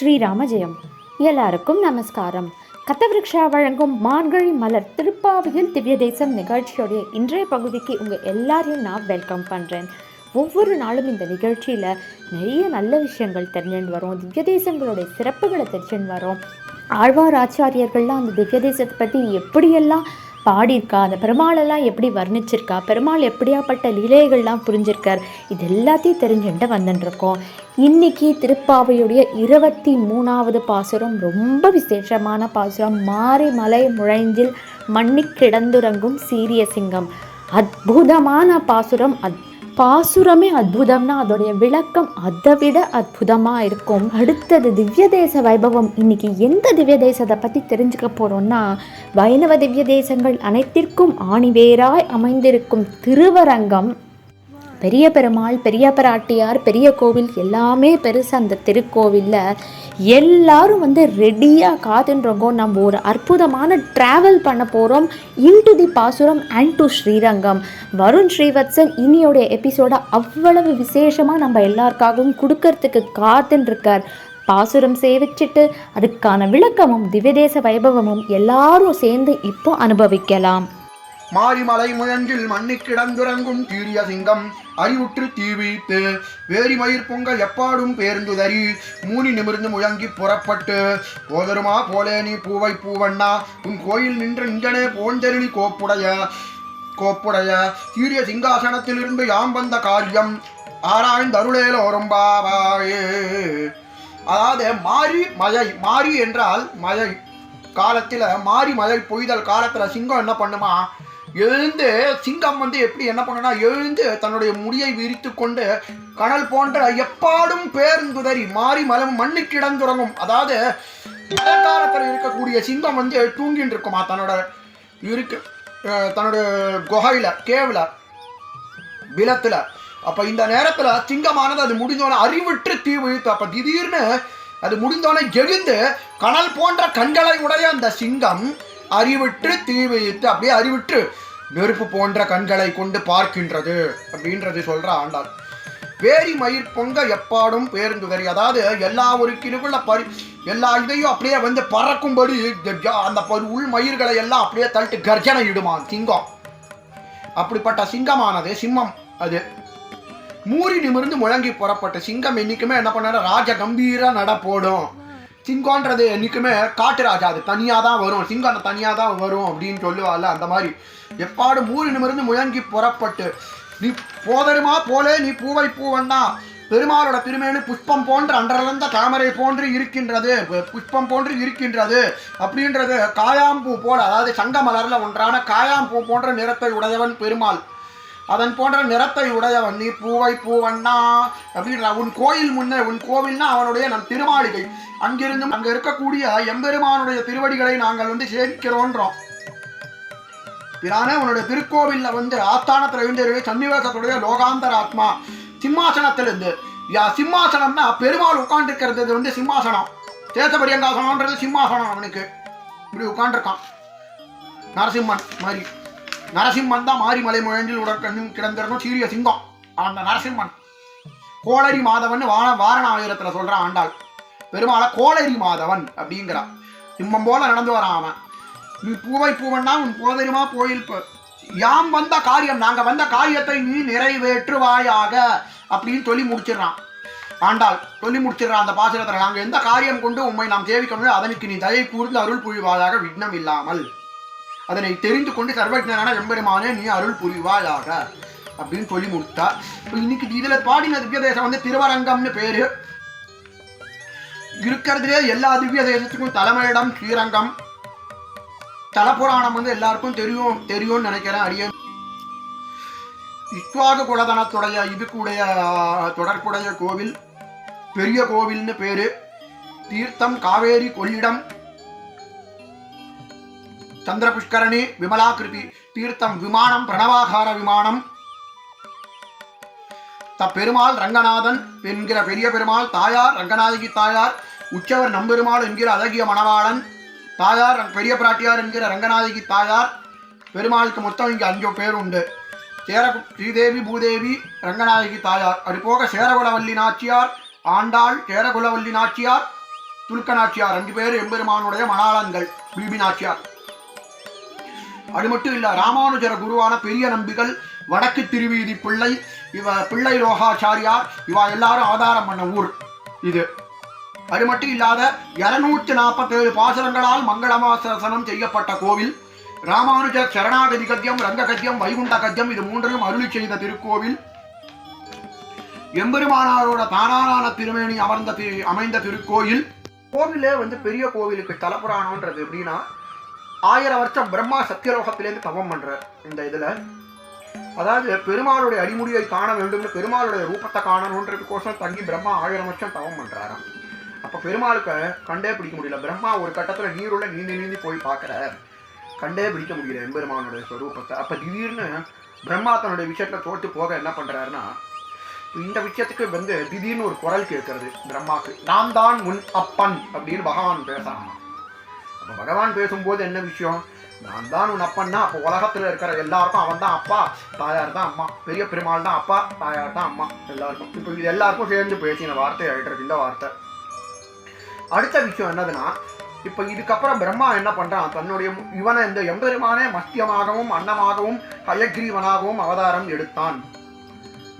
ஸ்ரீராம ஜெயம் எல்லாருக்கும் நமஸ்காரம். கத்தவிருக்ஷா வழங்கும் மார்கழி மலர் திருப்பாவையில் திவ்ய தேசம் நிகழ்ச்சியோடைய இன்றைய பகுதிக்கு உங்கள் எல்லாரையும் நான் வெல்கம் பண்ணுறேன் ஒவ்வொரு நாளும் இந்த நிகழ்ச்சியில் நிறைய நல்ல விஷயங்கள் தெரிஞ்சுன்னு வரும். திவ்ய தேசங்களுடைய சிறப்புகளை தெரிஞ்சுன்னு வரும். ஆழ்வார் ஆச்சாரியர்கள்லாம் அந்த திவ்ய தேசத்தை பற்றி எப்படியெல்லாம் பாடியிருக்கா? அந்த பெருமாளெல்லாம் எப்படி வர்ணிச்சிருக்கா? பெருமாள் எப்படியாப்பட்ட லீலைகள்லாம் புரிஞ்சிருக்கார்? இது எல்லாத்தையும் தெரிஞ்சுட்டு வந்துட்டுருக்கோம் இன்னைக்கு திருப்பாவையுடைய இருபத்தி மூணாவது பாசுரம் ரொம்ப விசேஷமான பாசுரம். மாறி மலை முழைஞ்சில் மண்ணி கிடந்துறங்கும் சீரிய சிங்கம். அற்புதமான பாசுரம். அத் பாசுரமே அற்புதம்னா அதோடைய விளக்கம் அதை விட அற்புதமாக இருக்கும். அடுத்தது திவ்ய தேச வைபவம். இன்னைக்கு எந்த திவ்ய தேசத்தை பற்றி தெரிஞ்சுக்க போகிறோம்னா வைணவ திவ்ய தேசங்கள் அனைத்திற்கும் ஆணிவேராய் அமைந்திருக்கும் திருவரங்கம் பெரிய பெருமாள் பெரிய பிராட்டியார் பெரிய கோவில் எல்லாமே பெருசு அந்த திருக்கோவிலில். எல்லாரும் வந்து ரெடியாக காத்துன்றோங்க நம்ம ஒரு அற்புதமான ட்ராவல் பண்ண போகிறோம் into the pasuram and to Srirangam. Varun Srivatsan இனியோடைய எபிசோடை அவ்வளவு விசேஷமாக நம்ம எல்லாருக்காகவும் கொடுக்கறதுக்கு காத்துன்ருக்கார் பாசுரம் சேவிச்சிட்டு அதுக்கான விளக்கமும் திவ்யதேச வைபவமும் எல்லாரும் சேர்ந்து இப்போ அனுபவிக்கலாம். மாரிமலை முழஞ்சில் மண்ணி கிடந்துறங்கும் தீரிய சிங்கம். அறிவுற்று தீவித்து வேரிமயிர் பொங்க எப்பாடும் பேருந்துதறி மூனி நிமிர்ந்து முழங்கி புறப்பட்டு போதருமா போலே நீ பூவை பூவண்ணா உன் கோயில் நின்ற நின்றனே போஞ்சருளி கோப்புடைய கோப்புடைய தீரிய சிங்காசனத்திலிருந்து யாம் வந்த காரியம் ஆராய்ந்தருளேலோரும் பாபாயே அதாவது மாரி மழை மாரி என்றால் மழை. காலத்தில் மாரி மழை பொய்தல் காலத்தில் சிங்கம் என்ன பண்ணுமா எழுந்து சிங்கம் வந்து எப்படி என்ன பண்ணனா எழுந்து தன்னுடைய முடியை விரித்து கொண்டு கடல் போன்ற எப்பாடும் பேருந்துதறி மாறி மலம் மண்ணு கிடந்துறங்கும் அதாவது மழைக்காலத்தில் இருக்கக்கூடிய சிங்கம் வந்து தூங்கிட்டு இருக்குமா தன்னோட இருக்கு தன்னோட குகையில கேவில் விலத்தில் அப்ப இந்த நேரத்துல சிங்கமானது அது முடிஞ்சோன அறிவிட்டு தீ விழித்து அப்ப திடீர்னு அது முடிந்தோடனே எழுந்து கனல் போன்ற கண்களை உடைய அந்த சிங்கம் அறிவிட்டு தீ வைத்து அப்படியே அறிவிட்டு நெருப்பு போன்ற கண்களை கொண்டு பார்க்கின்றது அப்படின்றது சொல்ற ஆண்டாள். வேரி மயிர் பொங்க எப்பாடும் பேருந்துதறி அதாவது எல்லா ஒரு கிருவுள்ள பரி எல்லா இதையும் அப்படியே வந்து பறக்கும்படி அந்த பரு- உள் மயிர்களை எல்லாம் அப்படியே தள்ளிட்டு கர்ஜனை இடுமான் சிங்கம். அப்படிப்பட்ட சிங்கமானது சிம்மம் அது. மூறி நிமிர்ந்து முழங்கி புறப்பட்ட சிங்கம் என்னைக்குமே என்ன பண்ணாரு ராஜ கம்பீர நட போடும். சிங்கம்ன்றது என்றைக்குமே காட்டு ராஜா அது தனியாக தான் வரும். சிங்கம் தனியாக தான் வரும் அப்படின்னு சொல்லுவாள்ல அந்த மாதிரி. எப்பாடு மூறி முயங்கி முழங்கி புறப்பட்டு நீ போதருமா போலே நீ பூவை பூவண்ணா பெருமாளோட திருமேனு புஷ்பம் போன்ற அன்றலந்த தாமரை போன்று இருக்கின்றது புஷ்பம் போன்று இருக்கின்றது அப்படின்றது காயாம்பூ போல அதாவது சங்க மலரில் ஒன்றான காயாம்பூ போன்ற நிறத்தை உடையவன் பெருமாள். அதன் போன்ற நிறத்தை உடையவன் நீ பூவை பூவண்ணா அப்படின்ற உன் கோயில் முன்னே உன் கோவில்னா அவனுடைய நம் திருமாளிகை. அங்கிருந்தும் அங்க இருக்கக்கூடிய எம்பெருமானுடைய திருவடிகளை நாங்கள் வந்து சேமிக்கிறோன்றோம். பிரானே உன்னுடைய திருக்கோவில்ல வந்து ஆஸ்தானத்துல இருந்து சன்னிவேசத்துடைய லோகாந்தர ஆத்மா சிம்மாசனத்திலிருந்து. யா சிம்மாசனம்னா பெருமாள் உட்காந்துருக்கிறது வந்து சிம்மாசனம். தேசபரியங்காசனம்ன்றது சிம்மாசனம் அவனுக்கு. இப்படி உட்காந்துருக்கான் நரசிம்மன் மாதிரி. நரசிம்மன் தான் மாரிமலை முழஞ்சில் உடற்கண்ணும் கிடந்திருக்கும் சீரிய சிங்கம். அந்த நரசிம்மன். கோளரி மாதவன் வார வாரணாயுரத்தில் சொல்கிறான் ஆண்டாள். பெருமாளை கோளரி மாதவன் அப்படிங்கிறான் சிம்மம் போல நடந்து வரான் அவன். நீ பூவை பூவன்னா உன் போதருமா கோயில் யாம் வந்த காரியம் நாங்கள் வந்த காரியத்தை நீ நிறைவேற்றுவாயாக அப்படின்னு சொல்லி முடிச்சிடுறான். ஆண்டாள் சொல்லி முடிச்சிடுறான் அந்த பாசுரத்தில். நாங்கள் எந்த காரியம் கொண்டு உண்மை நாம் சேவிக்கணும் அதனுக்கு நீ தயை கூர்ந்து அருள் புரிவாயாக விக்னம் இல்லாமல் அதனை தெரிந்து கொண்டு சர்வஜனான எம்பெருமானே நீ அருள் புரிவாயாக அப்படின்னு சொல்லி முடித்தா. இன்னைக்கு இதுல பாடின திவ்ய தேசம் வந்து திருவரங்கம்னு பேரு. இருக்கிறதுலே எல்லா திவ்ய தேசத்துக்கும் தலைமையிடம் ஸ்ரீரங்கம். தலபுராணம் வந்து எல்லாருக்கும் தெரியும் தெரியும்னு நினைக்கிறேன் அடியேன் இஸ்வாக குலதனத்துடைய இதுக்குடைய தொடர்புடைய கோவில் பெரிய கோவில்னு பேரு. தீர்த்தம் காவேரி கொள்ளிடம். சந்திர புஷ்கரணி விமலாகிருதி தீர்த்தம் விமானம் பிரணவாகார விமானம். தப்பெருமாள் ரங்கநாதன் என்கிற பெரிய பெருமாள் தாயார் ரங்கநாதகி தாயார் உச்சவர் நம்பெருமாள் என்கிற அழகிய மணவாளன் தாயார் பெரிய பிராட்டியார் என்கிற ரங்கநாயகி தாயார் பெருமாளுக்கு மொத்தம் இங்கே அஞ்சு பேர் உண்டு. சேர ஸ்ரீதேவி பூதேவி ரங்கநாயகி தாயார். அது போக சேரகுலவல்லி நாச்சியார் ஆண்டாள் சேரகுலவல்லி நாச்சியார் துலுக்க நாச்சியார் ரெண்டு பேர் எம்பெருமானுடைய மணாளன்கள் பிபி நாச்சியார் அது மட்டும் இல்ல ராமானுஜர குருவான பெரிய நம்பிகள் வடக்கு திருவீதி பிள்ளை இவ பிள்ளை லோகாச்சாரியார் இவா எல்லாரும் ஆதாரம் பண்ண ஊர் இது. அது மட்டும் இல்லாத இருநூற்றி நாற்பத்தேழு பாசுரங்களால் மங்களமாசனம் செய்யப்பட்ட கோவில் ராமானுஜர் சரணாகதி கத்தியம் ரங்க கத்தியம் வைகுண்ட கத்தியம் இது மூன்றையும் அருளி செய்த திருக்கோவில். எம்பெருமானாரோட தானான திருமேனி அமர்ந்த அமைந்த திருக்கோயில் கோவிலே வந்து பெரிய கோவிலுக்கு தலப்புராணம்ன்றது எப்படின்னா ஆயிரம் வருஷம் பிரம்மா சத்தியலோகத்திலேருந்து தவம் பண்ணுற இந்த இதில். அதாவது பெருமாளுடைய அடிமுடியை காண வேண்டும்னு பெருமாளுடைய ரூபத்தை காணணுன்றதுக்கோசம் தங்கி பிரம்மா ஆயிரம் வருஷம் தவம் பண்ணுறாராம் அப்போ பெருமாளுக்கு கண்டே பிடிக்க முடியல. பிரம்மா ஒரு கட்டத்தில் நீருள்ள நீந்தி நீந்தி போய் பார்க்குற. கண்டே பிடிக்க முடியல எம்பெருமானுடைய ஸ்வரூபத்தை அப்போ திடீர்னு பிரம்மா தன்னுடைய விஷயத்தில் தோட்டு போக என்ன பண்ணுறாருன்னா இந்த விஷயத்துக்கு வந்து திடீர்னு ஒரு குரல் கேட்கறது பிரம்மாக்கு. நான் தான் உன் அப்பன் அப்படின்னு பகவான் பேசுறான் அப்போ பகவான் பேசும்போது என்ன விஷயம்? நான் தான் உன் அப்பன்னா அப்போ உலகத்துல இருக்கிற எல்லாருக்கும் அவன் தான் அப்பா தாயார் தான் அம்மா பெரிய பெருமாள் தான் அப்பா தாயார் தான் அம்மா எல்லாருக்கும். இப்போ இது எல்லாருக்கும் சேர்ந்து பேசின வார்த்தை ஆயிட்டு இந்த வார்த்தை. அடுத்த விஷயம் என்னதுன்னா இப்போ இதுக்கப்புறம் பிரம்மா என்ன பண்றான்? தன்னுடைய இவனை இந்த எம்பெருமானே மத்தியமாகவும் அன்னமாகவும் ஹயக்ரீவனாகவும் அவதாரம் எடுத்தான்.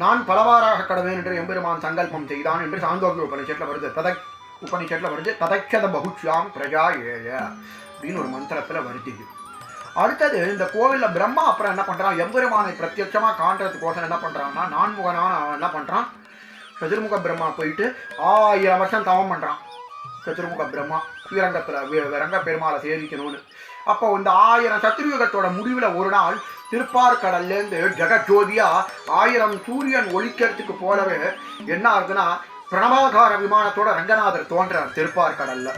நான் பலவாறாக கடவேன் என்று எம்பெருமான் சங்கல்பம் செய்தான் என்று சாந்தோக்கிய உபனிஷத்துல வருது. ததக் உபனிஷத்தில் வருது ததக்ஷத பகுஷ்யாம் பிரஜா ஏய அப்படின்னு ஒரு மந்திரத்தில் வருது அடுத்தது இந்த கோவிலில் பிரம்மா அப்புறம் என்ன பண்ணுறான் எம்பெருமானை பிரத்யட்சமாக காண்றதுக்கோசம் என்ன பண்ணுறான்னா நான்முகனான அவன் என்ன பண்ணுறான் சதுர்முக பிரம்மா போயிட்டு ஆயிரம் வருஷம் தவம் பண்ணுறான் சதுர்முக பிரம்மா ஸ்ரீரங்கத்தில் ரங்க பெருமாளை சேவிக்கணும்னு. அப்போ இந்த ஆயிரம் சத்ருயுகத்தோட முடிவில் ஒரு நாள் திருப்பார்கடல்லேருந்து ஜெகஜோதியாக ஆயிரம் சூரியன் ஒளிக்கிறதுக்கு போலவே என்ன ஆகுதுன்னா பிரணவாகார விமானத்தோட ரங்கநாதர் தோன்றார் திருப்பார்கடல்ல.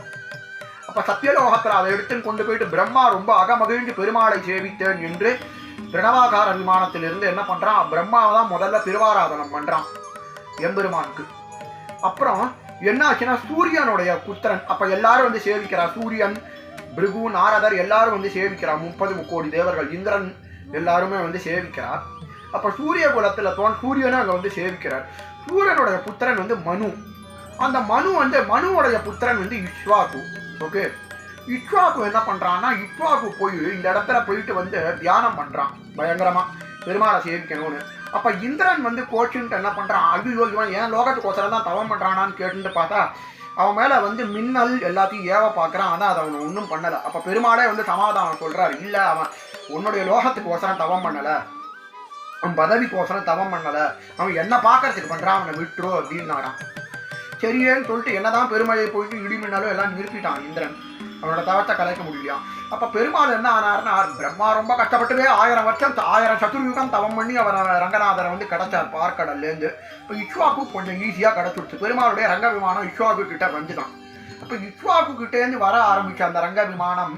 அப்ப சத்தியலோகத்துல அதை எடுத்து கொண்டு போயிட்டு பிரம்மா ரொம்ப அகமகிழ்ந்து பெருமாளை சேவித்தேன் என்று பிரணவாகார விமானத்திலிருந்து என்ன பண்றான்? பிரம்மாவை தான் முதல்ல திருவாராதனம் பண்றான் எம்பெருமானுக்கு. அப்புறம் என்ன ஆச்சுன்னா சூரியனுடைய புத்திரன் அப்ப எல்லாரும் வந்து சேவிக்கிறா சூரியன் பிருகு நாரதர் எல்லாரும் வந்து சேவிக்கிறா முப்பது முக்கோடி தேவர்கள் இந்திரன் எல்லாருமே வந்து சேவிக்கிறார் அப்ப சூரிய குலத்துல தோன் சூரியனும் அங்க வந்து சேவிக்கிறார். சூரனுடைய புத்திரன் வந்து மனு. அந்த மனு வந்து மனுவோடைய புத்திரன் வந்து இஷ்வாகு. ஓகே இஷ்வாகு என்ன பண்ணுறான்னா இஷ்வாகு போய் இந்த இடத்துல போயிட்டு வந்து தியானம் பண்ணுறான் பயங்கரமாக பெருமாளை சேவிக்கணும்னு. அப்போ இந்திரன் வந்து கோச்சுன்ட்டு என்ன பண்ணுறான் ஐயோ இவன் ஏன் லோகத்துக்கோசரம் தான் தவம் பண்ணுறானான்னு கேட்டுட்டு பார்த்தா அவன் மேலே வந்து மின்னல் எல்லாத்தையும் ஏவ பார்க்குறான் ஆனால் அதை அவன் ஒன்றும் பண்ணலை. அப்போ பெருமாளே வந்து சமாதானம் சொல்கிறார் இல்லை அவன் உன்னுடைய லோகத்துக்கோசரம் தவம் பண்ணலை. அவன் பதவிக்கோசரம் தவம் பண்ணலை. அவன் என்ன பார்க்கறதுக்கு பண்ணுறான் அவனை விட்டுரு அப்படின்னாரான் சரியேன்னு சொல்லிட்டு என்னதான் பெருமழை போயிட்டு இடிமின்னாலும் எல்லாம் நிறுத்திட்டான் இந்திரன். அவனோட தவத்தை கலைக்க முடியலையா? அப்போ பெருமாள் என்ன ஆனார்னா பிரம்மா ரொம்ப கஷ்டப்பட்டுவே ஆயிரம் வருஷம் ஆயிரம் சதுர்யுகம் தவம் பண்ணி அவன் ரங்கநாதரை வந்து கிடைச்சார் பார்க்கடல்லேருந்து இப்போ இஷ்வாக்கு கொஞ்சம் ஈஸியாக கிடச்சிடுச்சு. பெருமாளுடைய ரங்க விமானம் இஷ்வாக்கு கிட்ட வந்துதான். அப்போ இஷ்வாக்கு கிட்டேருந்து வர ஆரம்பிச்ச அந்த ரங்க விமானம்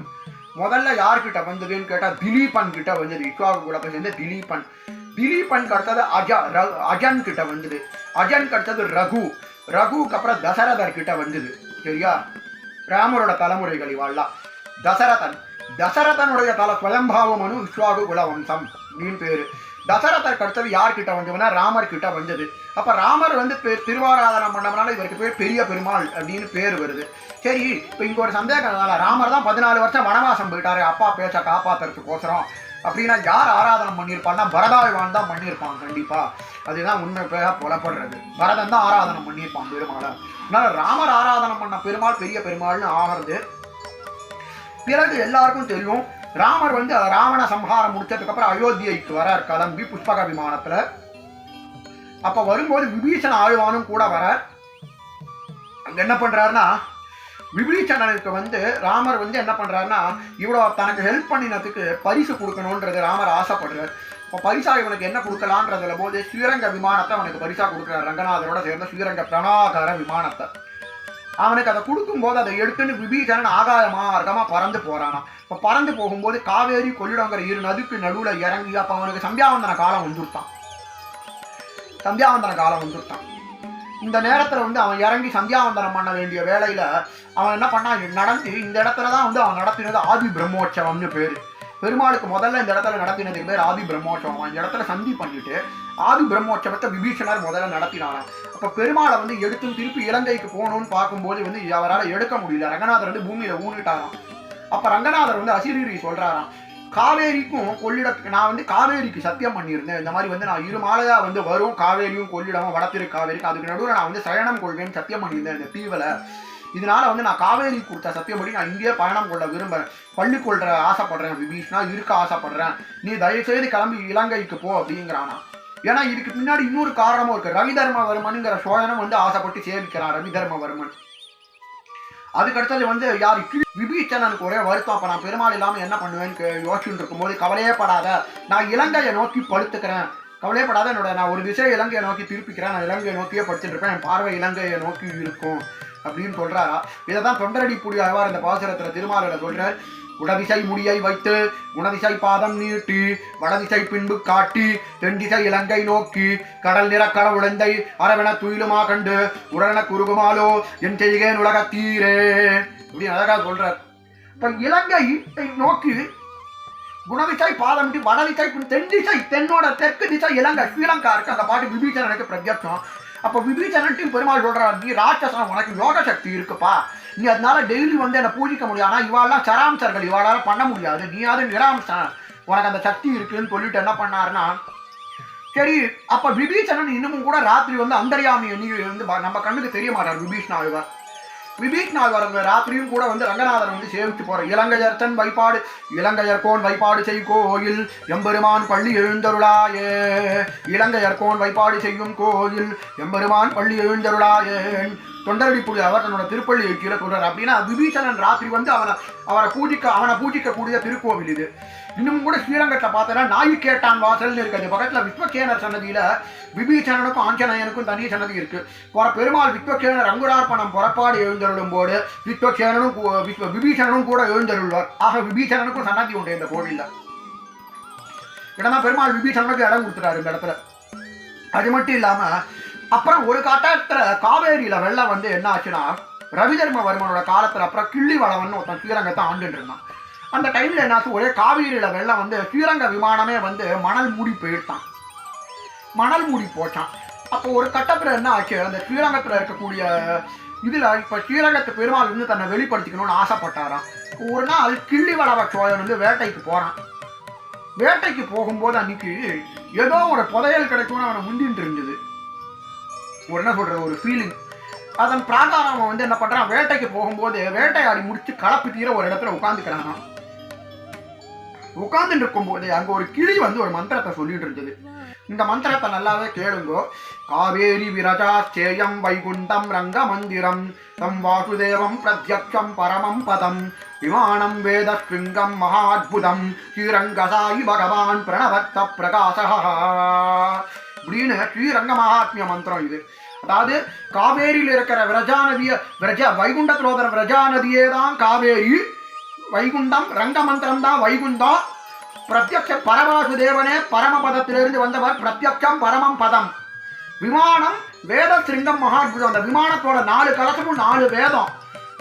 முதல்ல யார்கிட்ட வந்ததுன்னு கேட்டால் திலீபன் கிட்ட வந்தது. இஷ்வாக்கு கூட சேர்ந்து திலீபன். திலீபன் அடுத்தது அஜா அஜன் கிட்ட வந்தது. அஜன் அடுத்தது ரகு. ரகுவுக்கு அப்புறம் தசரதர் கிட்ட வந்தது. சரியா? ராமரோட தலைமுறைகள் இவாள்லாம் தசரதன் தசரதனுடைய தல ஸ்வயம்பாவ மனு விஸ்வாகு குலவம்சம். அப்படின்னு பேரு. தசரதர் அடுத்தது யார்கிட்ட வந்ததுன்னா ராமர் கிட்ட வந்தது. அப்ப ராமர் வந்து பெ- திருவாராதனம் பண்ணவனால இவருக்கு பேர் பெரிய பெருமாள் அப்படின்னு பேர் வருது. சரி இப்போ இங்க ஒரு சந்தேகம் ராமர் தான் பதினாலு வருஷம் வனவாசம் போயிட்டாரு. அப்பா பேச்ச காப்பாத்துறதுக்கோசரம். அப்படின்னா யார் ஆராதனம் பண்ணியிருப்பான்னா பரதாழ்வான் தான் பண்ணியிருப்பான் கண்டிப்பா. அதுதான் உண்மை பேர புலப்படுறது. பரதன் தான் ஆராதனம் பண்ணியிருப்பான் பெருமாளை. அதனால ராமர் ஆராதனம் பண்ண பெருமாள் பெரிய பெருமாள்னு ஆகிறது பிறகு எல்லாருக்கும் தெரியும். ராமர் வந்து ராவண சம்ஹாரம் முடிச்சதுக்கு அப்புறம் அயோத்தியைக்கு வரார் கிளம்பி புஷ்பக விமானத்துல அப்ப வரும்போது விபீஷன் ஆழ்வானும் கூட வரார். அங்க என்ன பண்றாருன்னா விபீஷணனுக்கு வந்து ராமர் வந்து என்ன பண்ணுறாருன்னா இவ்வளோ தனக்கு ஹெல்ப் பண்ணினதுக்கு பரிசு கொடுக்கணுன்றது ராமர் ஆசைப்படுறார். இப்போ பரிசா இவனுக்கு என்ன கொடுக்கலான்றதுல போது ஸ்ரீரங்க விமானத்தை அவனுக்கு பரிசா கொடுக்குறாரு. ரங்கநாதரோட சேர்ந்த ஸ்ரீரங்க பிரணாகார விமானத்தை. அவனுக்கு அதை கொடுக்கும்போது அதை எடுத்துன்னு விபீஷணன் ஆகாய மார்க்கமாக பறந்து போகிறானா இப்போ பறந்து போகும்போது காவேரி கொள்ளிடங்கிற இரு நதிக்கு நடுவில் இறங்கி அப்போ அவனுக்கு சந்தியாவந்தன காலம் வந்துருத்தான் சந்தியாவந்தன காலம் வந்துருத்தான் இந்த நேரத்தில் வந்து அவன் இறங்கி சந்தியாவந்தனம் பண்ண வேண்டிய வேலையில அவன் என்ன பண்ணான் நடந்து இந்த இடத்துல தான் வந்து அவன் நடத்தினது ஆதி பிரம்மோற்சவம்னு பேர். பெருமாளுக்கு முதல்ல இந்த இடத்துல நடத்தினதுக்கு பேர் ஆதி பிரம்மோற்சவம். அந்த இந்த இடத்துல சந்தி பண்ணிட்டு ஆதி பிரம்மோற்சவத்தை விபீஷணர் முதல்ல நடத்தினாராம். அப்ப பெருமாளை வந்து எடுத்தும் திருப்பி இலங்கைக்கு போகணும்னு பார்க்கும்போது வந்து அவரால் எடுக்க முடியல. ரங்கநாதர் வந்து பூமியில் ஊனிட்டாராம். அப்ப ரங்கநாதர் வந்து அசிரீரி சொல்றாராம். காவேரிக்கும் கொள்ளிடத்துக்கு நான் வந்து காவேரிக்கு சத்தியம் பண்ணியிருந்தேன். இந்த மாதிரி வந்து நான் இரு மாலையா வந்து வரும் காவேரியும் கொள்ளிடமும் வடத்திரு காவேரிக்கு அதுக்கு நடுவில் நான் வந்து சயனம் கொள்வேன்னு சத்தியம் பண்ணியிருந்தேன் இந்த தீவில். இதனால வந்து நான் காவேரி கொடுத்த சத்தியப்படி நான் இங்கேயே பயணம் கொள்ள விரும்புறேன். பள்ளி கொள்ற ஆசைப்படுறேன் விபீஷ்ணா இருக்க ஆசைப்படுறேன். நீ தயவுசெய்து கிளம்பி இலங்கைக்கு போ அப்படிங்கிறானா. ஏன்னா இதுக்கு பின்னாடி இன்னொரு காரணமும் இருக்கு. ரவி தர்மவர்மனுங்கிற சோழனும் வந்து ஆசைப்பட்டு சேவிக்கிறான் ரவி தர்மவர்மன் அதுக்கடுத்தது வந்து யார் கி- விபீஷணனுக்கு ஒரே வருத்தம். அப்போ நான் பெருமாள் இல்லாமல் என்ன பண்ணுவேன்னு யோசிச்சுட்டு இருக்கும்போது கவலையே படாத. நான் இலங்கையை நோக்கி படுத்துக்கிறேன். கவலையப்படாத என்னோட நான் ஒரு விஷயம் இலங்கையை நோக்கி திருப்பிக்கிறேன். நான் இலங்கையை நோக்கியே படிச்சுட்டு இருப்பேன் என் பார்வை இலங்கையை நோக்கி இருக்கும். அப்படின்னு சொல்கிறாரா இதை தான் தொண்டரடி புடி ஆழ்வார் இந்த பாசுரத்துல திருமாவளவில் சொல்கிறார் உடதிசை முடியை வைத்து குணதிசை பாதம் நீட்டி வடதிசை பின்பு காட்டி தென்திசை இலங்கை நோக்கி கடல் நிற கடவுளந்தை அரவென துயிலுமா கண்டு உடனென குறுகுமாலோ என் செய்கேன் உலகத்தீரே இப்படி அழகா சொல்றார். இப்ப இலங்கை நோக்கி குணதிசை பாதம் வடதிசை தென்திசை தென் திசை தென்னோட தெற்கு திசை இலங்கை ஸ்ரீலங்கா இருக்கு அந்த பாட்டு விபீஷணனுக்கு பிரத்யட்சம். அப்ப விபீஷணன்ட்டு பெருமாள் சொல்றார் நீ ராட்சசன் உனக்கு யோக சக்தி இருக்குப்பா. நீ அதனால டெய்லி வந்து என்னை பூஜிக்க முடியும். ஆனால் இவாள்லாம் சராம்சர்கள். இவாளால் பண்ண முடியாது. நீயாவது நிராம்சன் உனக்கு அந்த சக்தி இருக்குன்னு சொல்லிட்டு என்ன பண்ணாருன்னா சரி அப்போ விபீஷணன் இன்னமும் கூட ராத்திரி வந்து அந்தரியாமி நீ வந்து நம்ம கண்ணுக்கு தெரிய மாட்டார் விபீஷண ஆழ்வார் விபீஷண ஆழ்வார் ராத்திரியும் கூட வந்து ரங்கநாதன் வந்து சேவிச்சு இலங்கையர் தன் வைப்பாடு. இலங்கையர்கோன் வைப்பாடு செய் கோயில் எம்பெருமான் பள்ளி எழுந்தருளாயே. இலங்கையர்கோன் வைப்பாடு செய்யும் கோயில் எம்பெருமான் பள்ளி எழுந்தருளாயேன். தொண்டரடி புலி அவர் தன்னோட திருப்பள்ளி கீழே சொல்றாரு. அப்படின்னா விபீஷணன் ராத்திரி வந்து அவனை அவரை பூஜிக்க அவனை பூஜிக்கக்கூடிய திருக்கோவில் இது. இன்னும் கூட ஸ்ரீரங்கத்தை பார்த்தனா நாய் கேட்டான் வாசல்னு இருக்குது பக்கத்தில் விஸ்வகேனர் சன்னதியில விபீஷணனுக்கும் ஆஞ்சநேயனுக்கும் தனி சன்னதி இருக்கு. போற பெருமாள் விஸ்வகேனர் அங்குரார்ப்பணம் புறப்பாடு எழுந்தருளும் போது விஸ்வகேனனும் விஸ்வ விபீஷணனும் கூட எழுந்தருள்வார். ஆக விபீஷணனுக்கும் சன்னதி உண்டு இந்த கோவிலில். இடமா பெருமாள் விபீஷணனுக்கு இடம் கொடுத்துட்டாரு இந்த இடத்துல. அது மட்டும் இல்லாம அப்புறம் ஒரு கட்டத்துல காவேரியில வெள்ளம் வந்து என்ன ஆச்சுன்னா ரவிதர்மவர்மனோட காலத்துல அப்புறம் கிள்ளி வளவன் ஒருத்தன் ஸ்ரீரங்கத்தை ஆண்டுட்டு இருந்தான். அந்த டைம்ல என்னாச்சு ஒரே காவேரியில வெள்ளம் வந்து ஸ்ரீரங்க விமானமே வந்து மணல் மூடி போயிட்டான். மணல் மூடி போச்சான் அப்போ ஒரு கட்டத்துல என்ன ஆச்சு? அந்த ஸ்ரீரங்கத்துல இருக்கக்கூடிய இதுல இப்ப ஸ்ரீரங்கத்து பெருமாள் வந்து தன்னை வெளிப்படுத்திக்கணும்னு ஆசைப்பட்டாராம். ஒரு நாள் கிள்ளி வளவ சோழன் வந்து வேட்டைக்கு போறான். வேட்டைக்கு போகும்போது அன்னைக்கு ஏதோ ஒரு புதையல் கிடைக்கும்னு அவனை முந்தின்னு இருந்தது. ஒரு என்ன சொல்றது ஒரு ஃபீலிங் அதன் பிராகாரம் அவன் வந்து என்ன பண்ணுறான் வேட்டைக்கு போகும்போது வேட்டையாடி முடித்து கலப்பு தீர ஒரு இடத்துல உட்காந்துக்கிறான் உட்காந்துட்டு இருக்கும்போது அங்கே ஒரு கிளி வந்து ஒரு மந்திரத்தை சொல்லிட்டு இருந்தது. இந்த மந்திரத்தை நல்லாவே கேளுங்கோ. காவேரி விரஜாச்சேயம் வைகுண்டம் ரங்க மந்திரம் தம் வாசுதேவம் பிரத்யக்ஷம் பரமம் பதம். விமானம் வேத ஸ்ருங்கம் மகாத்புதம். ஸ்ரீரங்கசாயி பகவான் பிரணவத்த பிரகாசகா அப்படின்னு ஸ்ரீரங்க மகாத்மிய மந்திரம் இது. அதாவது காவேரியில் இருக்கிற விரஜா நதிய விரஜ வைகுண்டத்தில் ஓதுற விரஜா நதியே தான் காவேரி. வைகுண்டம் ரங்க மந்திரம் தான் வைகுண்டம். பிரத்யக்ஷ பரம பரமபதத்திலிருந்து வந்தவர். பிரத்யக்ஷம் பரமம் பதம். விமானம் வேத சிருங்கம் மகாத்புதம். அந்த விமானத்தோட நாலு கலசமும் நாலு வேதம்.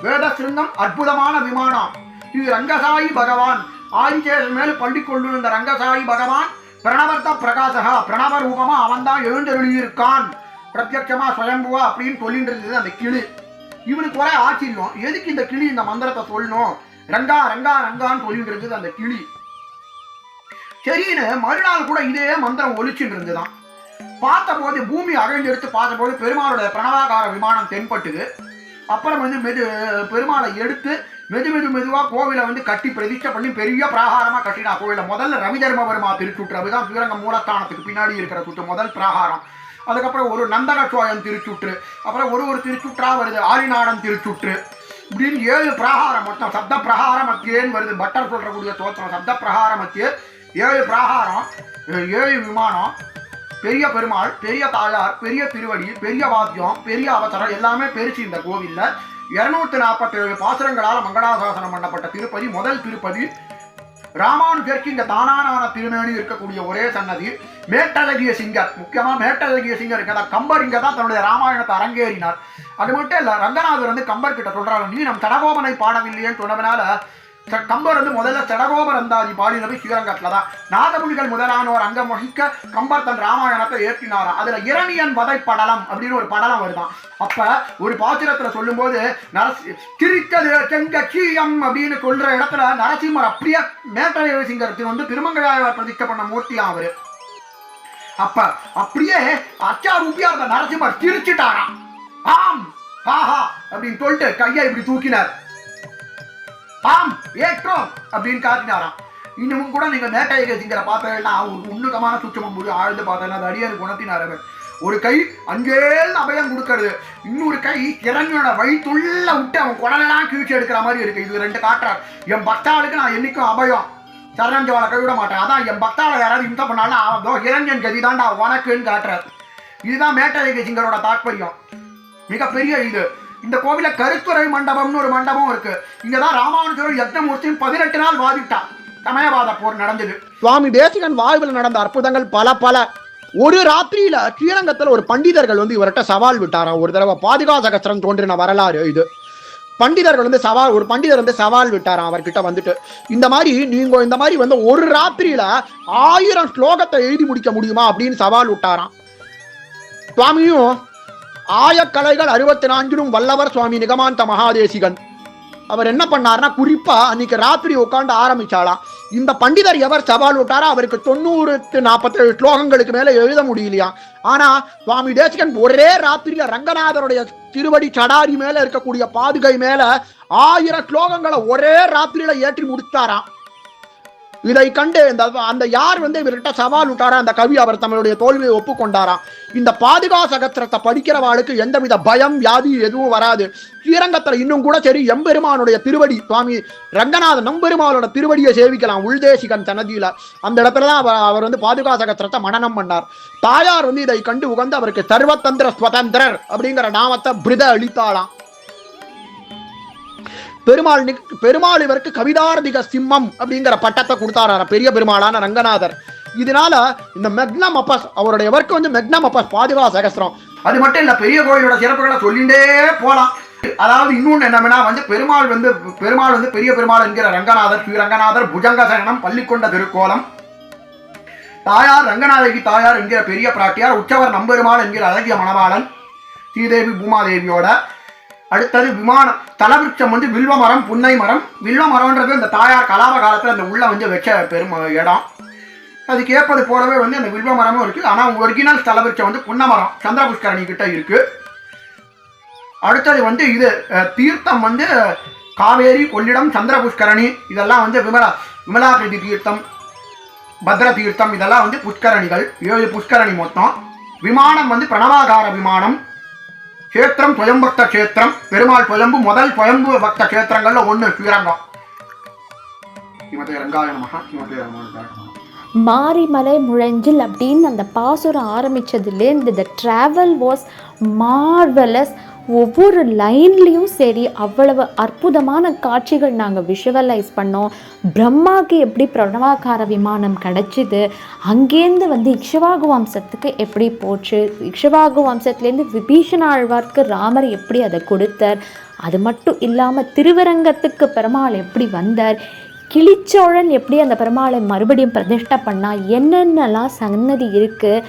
வேத சிருங்கம் அற்புதமான விமானம். இது ரங்கசாயி பகவான். ஆதிசேஷன் மேல் பள்ளி கொண்டிருந்த ரங்கசாயி பகவான் பிரணவர்த்த பிரகாசகா பிரணவ ரூபமா அவன் தான் எழுந்தருளியிருக்கான். பிரத்யட்சமா சுயம்புவா அப்படின்னு சொல்லிட்டு இருந்தது அந்த கிளி. இவனுக்கு ஒரே ஆச்சரியம் எதுக்கு இந்த கிளி இந்த மந்திரத்தை சொல்லணும்? ரங்கா ரங்கா ரங்கான்னு சொல்லிட்டு இருந்தது அந்த கிளி. சரின்னு மறுநாள் கூட இதே மந்திரம் ஒழிச்சுட்டு இருந்துதான் பார்த்தபோது பூமி அகழ்ந்தெடுத்து பார்த்தபோது பெருமாளோட பிரணவாகார விமானம் தென்பட்டுது. அப்புறம் வந்து மெது பெருமாளை எடுத்து மெது மெது மெதுவாக கோவிலை வந்து கட்டி பிரதிஷ்டை பண்ணி பெரிய பிராகாரமாக கட்டினா கோவிலை. முதல்ல ரவிதர்மவர்மா திருச்சுற்று அதுதான் ஸ்ரீரங்கம் மூலஸ்தானத்துக்கு பின்னாடி இருக்கிற சுற்று முதல் பிராகாரம். அதுக்கப்புறம் ஒரு நந்தனச்சோயம் சோழன் திருச்சுற்று அப்புறம் ஒரு ஒரு திருச்சுற்றாக வருது ஆரிநாடன் திருச்சுற்று. இப்படின்னு ஏழு பிரகாரம் மொத்தம் சப்த பிரகாரம் மத்தியேன்னு வருது. பட்டர் சொல்கிறக்கூடிய தோற்றம் சப்த பிரகாரம் மத்திய ஏழு பிரகாரம் ஏழு விமானம் பெரிய பெருமாள் பெரிய தாயார் பெரிய திருவடி பெரிய வாத்தியம் பெரிய அவசரம் எல்லாமே பெருசு இந்த கோவிலில். இருநூத்தி நாற்பத்தி ஏழு பாசுரங்களால் மங்களாசாசனம் பண்ணப்பட்ட திருப்பதி. முதல் திருப்பதி ராமானுஜருக்கு இங்க தானான திருமேனி இருக்கக்கூடிய ஒரே சன்னதி. மேட்டழகிய சிங்கர் முக்கியமா மேட்டழகிய சிங்கர் இங்க தான் கம்பர் இங்க தான் தன்னுடைய ராமாயணத்தை அரங்கேறினார். அது மட்டும் இல்ல ரங்கநாதர் வந்து கம்பர் கிட்ட சொல்றாரு நீ நம் தடகோபனை பாடவில்லையேன்னு சொன்னதுனால கம்பர் வந்து முதல்ல சடகோபரந்தாதி பாடினது ஸ்ரீரங்கத்துல தான் நாதமுனிகள் முதலானோர் அங்கம் வகிக்க கம்பர் தன் ராமாயணத்தை ஏற்றினாராம் அதுல இரணியன் வதை படலம் அப்படின்னு ஒரு படலம் வருதான். அப்ப ஒரு பாத்திரத்துல சொல்லும்போது நரசி திரித்தது செங்கச்சீயம் அப்படின்னு சொல்ற இடத்துல நரசிம்மர் அப்படியே மேட்டரை சிங்கரத்தின் வந்து திருமங்கையாழ்வார் பிரதிஷ்ட பண்ண மூர்த்தியா அவரு அப்ப அப்படியே அச்சா ரூபியா இருந்த நரசிம்மர் திரிச்சிட்டாராம் ஆம் ஆஹா அப்படின்னு சொல்லிட்டு கையை இப்படி தூக்கினார். பாம் ஏற்றோம் அப்படின்னு காட்டினாராம். இன்னமும் கூட நீங்க மேட்டையை சிங்கிற பார்த்தீங்கன்னா ஒரு உன்னுகமான சுற்றமும் முழு ஆழ்ந்து பார்த்தேன்னா அது அடியார் குணத்தினார் அவர். ஒரு கை அங்கேருந்து அபயம் கொடுக்கறது. இன்னொரு கை இறங்கியோட வயிற்றுள்ள விட்டு அவன் குடலெல்லாம் கிழிச்சு எடுக்கிற மாதிரி இருக்கு. இது ரெண்டு காட்டுறார். என் பக்தாளுக்கு நான் என்னைக்கும் அபயம். சரணஞ்சவாளை கைவிட மாட்டேன். அதான் என் பக்தாவை யாராவது இந்த பண்ணாலும் அவன் தோ இளைஞன் கதி தாண்டா உனக்குன்னு காட்டுறார். இதுதான் மேட்டரை சிங்கரோட தாற்பயம். மிகப்பெரிய இது. இந்த கோவில கருத்துறை மண்டபம்னு ஒரு மண்டபம் இருக்கு. இங்கதான் ராமானுஜரும் யக்னமூர்த்தியும் பதினெட்டு நாள் வாதிட்டான் சமயவாத போர் நடந்தது. சுவாமி தேசிகன் வாழ்வில் நடந்த அற்புதங்கள் பல பல. ஒரு ராத்திரியில ஸ்ரீரங்கத்துல ஒரு பண்டிதர்கள் வந்து இவர்கிட்ட சவால் விட்டாராம். ஒரு தடவை பாதுகா சகஸ்திரம் தோன்றின வரலாறு இது. பண்டிதர்கள் வந்து சவால் ஒரு பண்டிதர் வந்து சவால் விட்டாராம் அவர்கிட்ட வந்துட்டு. இந்த மாதிரி நீங்க இந்த மாதிரி வந்து ஒரு ராத்திரியில ஆயிரம் ஸ்லோகத்தை எழுதி முடிக்க முடியுமா அப்படின்னு சவால் விட்டாராம். சுவாமியும் ஆயக்கலைகள் அறுபத்தி நான்கிலும் வல்லவர் சுவாமி நிகமாந்த மகாதேசிகன். அவர் என்ன பண்ணார்னா குறிப்பா அன்னைக்கு ராத்திரி உட்காந்து ஆரம்பிச்சாலாம் இந்த பண்டிதர் எவர் சவால் விட்டாரோ அவருக்கு தொண்ணூறு நாற்பத்தேழு ஸ்லோகங்களுக்கு மேல எழுத முடியலையா? ஆனா சுவாமி தேசிகன் ஒரே ராத்திரியில ரங்கநாதருடைய திருவடி சடாரி மேல இருக்கக்கூடிய பாதுகை மேல ஆயிரம் ஸ்லோகங்களை ஒரே ராத்திரியில ஏற்றி முடித்தாராம். இதை கண்டு இந்த அந்த யார் வந்து இவர்கிட்ட சவால் விட்டாரா அந்த கவி அவர் தம்முடைய தோல்வியை ஒப்புக்கொண்டாராம் இந்த பாதுகா சகத்திரத்தை படிக்கிறவாளுக்கு எந்தவித பயம் வியாதி எதுவும் வராது. ஸ்ரீரங்கத்தில் இன்னும் கூட சரி எம்பெருமானுடைய திருவடி சுவாமி ரங்கநாதன் நம்பெருமானோட திருவடியை சேவிக்கலாம் உள்தேசிகன் சன்னதியில். அந்த இடத்துல தான் அவர் அவர் வந்து பாதுகா சகத்திரத்தை மனனம் பண்ணார். தாயார் வந்து இதை கண்டு உகந்து அவருக்கு சர்வதந்திர ஸ்வதந்திரர் அப்படிங்கிற நாமத்தை பிரித அளித்தாளாம். பெருமாள் நிக்- பெருமாள் இவருக்கு கவிதார்த்திக சிம்மம் அப்படிங்கிற பட்டத்தை கொடுத்தாராம் பெரிய பெருமாளான ரங்கநாதர். இதனால இந்த மெக்னம் அப்பஸ் அவருடைய ஒர்க் வந்து மெக்னம் அப்பஸ் பாதுகா சகசிரம். அது மட்டும் இல்ல பெரிய கோயிலோட சிறப்புகளை சொல்லிட்டே போலாம். அதாவது இன்னொன்று என்னன்னா வந்து பெருமாள் வந்து பெருமாள் வந்து பெரிய பெருமாள் என்கிற ரங்கநாதர் ஸ்ரீ ரங்கநாதர் புஜங்க சகனம் பள்ளிக்கொண்ட திருக்கோலம். தாயார் ரங்கநாதகி தாயார் என்கிற பெரிய பிராட்டியார் உற்சவர் நம்பெருமாள் என்கிற அழகிய மணவாளன் ஸ்ரீதேவி பூமாதேவியோட அடுத்தது விமானம். தலவிருட்சம் வந்து வில்வ மரம் புன்னை மரம் வில்வ மரம்ன்றது இந்த தாயார் கலாப காலத்தில் அந்த உள்ள வந்து வச்ச பெரும் இடம். அதுக்கு ஏற்பது போலவே வந்து அந்த வில்வ மரமும் இருக்கு ஆனால் ஒரிஜினல் தலவிருட்சம் வந்து புன்ன மரம் சந்திர புஷ்கரணி கிட்ட இருக்கு. அடுத்தது வந்து இது தீர்த்தம் வந்து காவேரி கொள்ளிடம் சந்திர புஷ்கரணி இதெல்லாம் வந்து விமலா விமலாகிருதி தீர்த்தம் பத்ர தீர்த்தம். இதெல்லாம் வந்து புஷ்கரணிகள். ஏழு புஷ்கரணி மொத்தம். விமானம் வந்து பிரணவாகார விமானம். கஷேத்திரம் சுயம்பக்த கஷேத்திரம் பெருமாள் சுயம்பு முதல் சுயம்பு பக்த கஷேத்திரங்கள்ல ஒண்ணு ஸ்ரீரங்கம் மாரிமலை முழஞ்சில் அப்படின்னு அந்த பாசுரம் ஆரம்பித்ததுலேருந்து த ட்ராவல் வாஸ் மார்வலஸ் ஒவ்வொரு லைன்லேயும் சரி அவ்வளவு அற்புதமான காட்சிகள் நாங்கள் விஷுவலைஸ் பண்ணோம். பிரம்மாக்கு எப்படி பிரணவாகார விமானம் கிடச்சிது அங்கேருந்து வந்து இக்ஷவாகு வம்சத்துக்கு எப்படி போச்சு இக்ஷவாகு வம்சத்துலேருந்து விபீஷண ஆழ்வார்க்கு ராமர் எப்படி அதை கொடுத்தார் அது மட்டும் இல்லாமல் திருவரங்கத்துக்கு பெருமாள் எப்படி வந்தார் கிளிச்சோழன் எப்படி அந்த பெருமாளை மறுபடியும் பிரதிஷ்டை பண்ணால் என்னென்னலாம் சன்னதி இருக்குது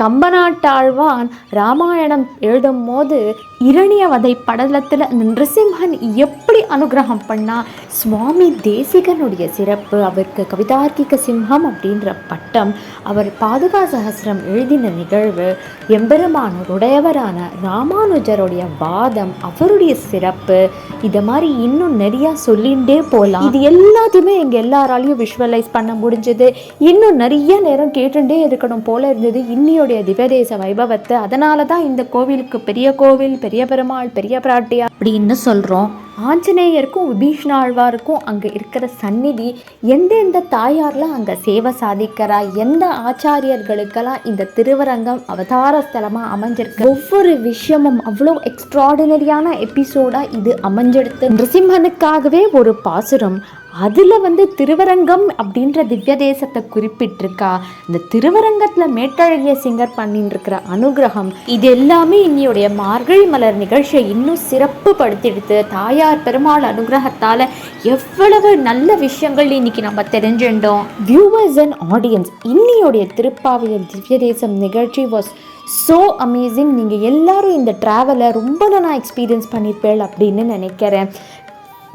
கம்பநாட்டாழ்வான் ராமாயணம் எழுதும் போது இரணியவதை படலத்தில் அந்த நிருசிம்ஹன் எப்படி அனுகிரகம் பண்ணா? சுவாமி தேசிகனுடைய சிறப்பு அவருக்கு கவிதார்க்கிக சிம்ஹம் அப்படின்ற பட்டம் அவர் பாதுகா சகசிரம் எழுதின நிகழ்வு எம்பெருமானோருடையவரான ராமானுஜருடைய வாதம் அவருடைய சிறப்பு இதை மாதிரி இன்னும் நிறையா சொல்லிகிட்டே போகலாம் இது எல்லாத்தையுமே எங்கள் எல்லாராலையும் விஷுவலைஸ் பண்ண முடிஞ்சது. இன்னும் நிறைய நேரம் கேட்டுட்டே இருக்கணும் போல இருந்தது. இன்னியோடைய திவதேச வைபவத்தை அதனால தான் இந்த கோவிலுக்கு பெரிய கோவில் பெரிய பெருமாள் பெரிய பிராட்டியா அப்படின்னு சொல்கிறோம் ஆஞ்சநேயருக்கும் விபீஷ்ணாழ்வாருக்கும் அங்கே இருக்கிற சந்நிதி எந்தெந்த தாயார்லாம் அங்கே சேவை சாதிக்கிறா எந்த ஆச்சாரியர்களுக்கெல்லாம் இந்த திருவரங்கம் அவதார ஸ்தலமாக அமைஞ்சிருக்கு? ஒவ்வொரு விஷயமும் அவ்வளோ எக்ஸ்ட்ராடினரியான எபிசோடாக இது அமைஞ்செடுத்து. நிருசிம்மனுக்காகவே ஒரு பாசுரம் அதில் வந்து திருவரங்கம் அப்படின்ற திவ்ய தேசத்தை குறிப்பிட்டிருக்கா. இந்த திருவரங்கத்தில் மேட்டழகிய சிங்கர் பண்ணிட்டு இருக்கிற அனுகிரகம் இது எல்லாமே இன்னையுடைய மார்கழி மலர் நிகழ்ச்சியை இன்னும் சிறப்பு படுத்திடுத்து தாயார் பிள்ளையார் பெருமாள் அனுகிரகத்தால் எவ்வளவு நல்ல விஷயங்கள் இன்னைக்கு நம்ம தெரிஞ்சுட்டோம் வியூவர்ஸ் அண்ட் ஆடியன்ஸ் இன்னியோடைய திருப்பாவையல் திவ்யதேசம் நிகழ்ச்சி வாஸ் ஸோ அமேசிங் நீங்கள் எல்லாரும் இந்த ட்ராவலை ரொம்ப நான் எக்ஸ்பீரியன்ஸ் பண்ணியிருப்பேள் அப்படின்னு நினைக்கிறேன்.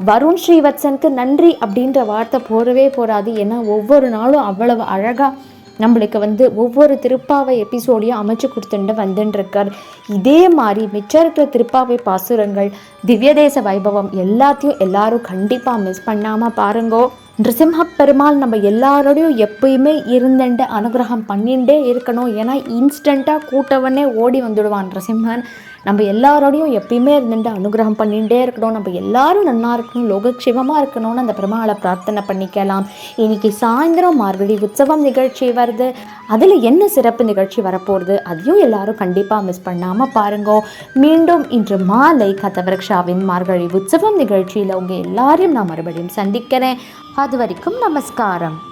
வருண் ஸ்ரீவத்சனுக்கு நன்றி அப்படின்ற வார்த்தை போடவே போடாது ஏன்னா ஒவ்வொரு நாளும் அவ்வளவு அழகாக நம்மளுக்கு வந்து ஒவ்வொரு திருப்பாவை எபிசோடையும் அமைச்சு கொடுத்துட்டு வந்துட்டுருக்கார் இதே மாதிரி மிச்சம் இருக்கிற திருப்பாவை பாசுரங்கள் திவ்யதேச வைபவம் எல்லாத்தையும் எல்லாரும் கண்டிப்பாக மிஸ் பண்ணாமல் பாருங்கோ. நிருசிம்ம பெருமாள் நம்ம எல்லாரோடையும் எப்பயுமே இருந்துட்டு அனுகிரகம் பண்ணிகிட்டே இருக்கணும். ஏன்னா இன்ஸ்டண்ட்டாக கூட்டவனே ஓடி வந்துடுவான் நிருசிம்மன். நம்ம எல்லாரோடையும் எப்பயுமே இருந்துட்டு அனுகிரகம் பண்ணிகிட்டே இருக்கணும். நம்ம எல்லாரும் நல்லா இருக்கணும் லோகக்ஷேமமாக இருக்கணும்னு அந்த பெருமாளை பிரார்த்தனை பண்ணிக்கலாம். இன்னைக்கு சாயந்தரம் மார்கழி உற்சவம் நிகழ்ச்சி வருது. அதில் என்ன சிறப்பு நிகழ்ச்சி வரப்போகுது? அதையும் எல்லாரும் கண்டிப்பாக மிஸ் பண்ணாமல் பாருங்கோ. மீண்டும் இன்று மாலை கதவரக்ஷாவின் மார்கழி உற்சவம் நிகழ்ச்சியில் உங்கள் எல்லாரையும் நான் மறுபடியும் சந்திக்கிறேன். அது வரைக்கும் நமஸ்காரம்.